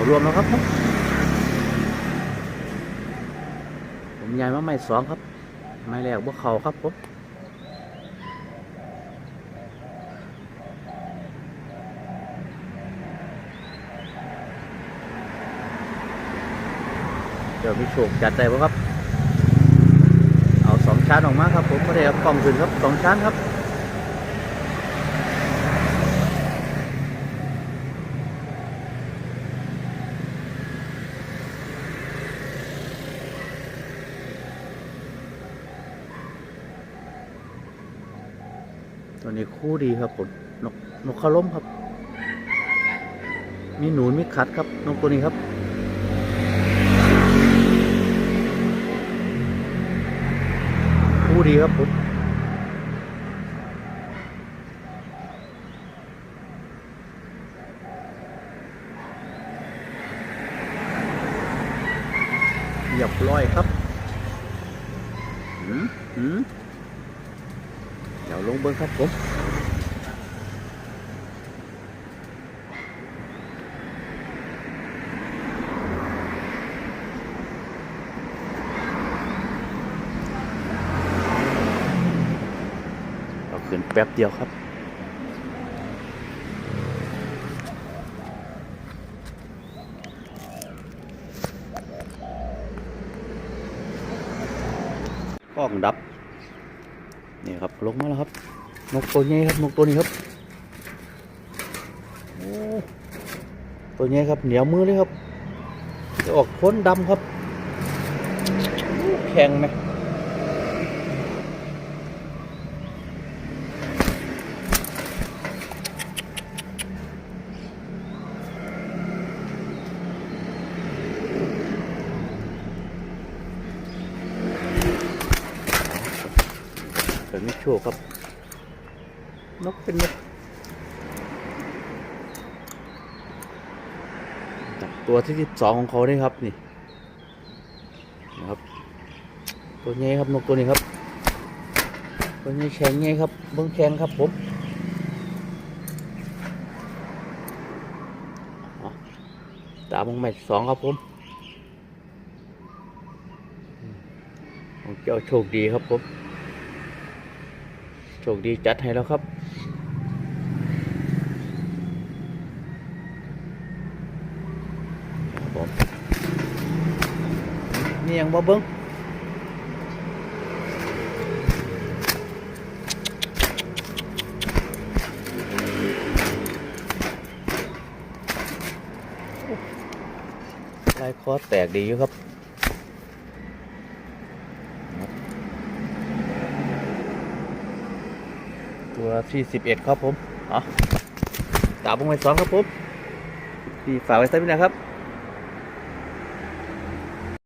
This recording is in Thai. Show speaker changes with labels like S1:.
S1: เขารวมแล้วครับ ผมผมย้ายมาใหม่สองครับ ไม้แรกพวกเขาครับผมเดี๋ยวมีโชคจัดได้ปะครับ เอาสองชั้นออกมาครับผมไม่ได้กล่องขึ้นครับสองชั้นครับ ตัวนี้คู่ดีครับผมนกนกขาล้มครับ มีหนูนมีขัดครับนกตัวนี้ครับ คู่ดีครับผมเรียบร้อยครับหืมหืม ลงเบิ้งครับผมเราขึ้นแป๊บเดียวครับกล้องดับ นี่ครับลงมาแล้วครับ นกตัวนี้ครับนกตัวนี้ครับโอ้ตัวนี้ครับเหนียวมือเลยครับจะออกพ้นดำครับแข็งไหม เป็นไม่โชคครับ นกเป็นนกตัวที่สิบสองของเขาด้วยครับนี่นะครับ ตัวนี้ครับนกตัวนี้ครับตัวนี้แข็งไงครับเบิ้งแข็งครับผมเอาตามมงใหม่สองครับผมอืมของเจ้าโชคดีครับผม โชคดีจัดให้แล้วครับครับผมนี่ยังบ่เบิ้งลายคอแตกดีอยู่ครับ ตัวที่สิบเอ็ดครับผมอ๋อตามวงไปสองครับผมที่ฝากไว้สักนิดนะครับ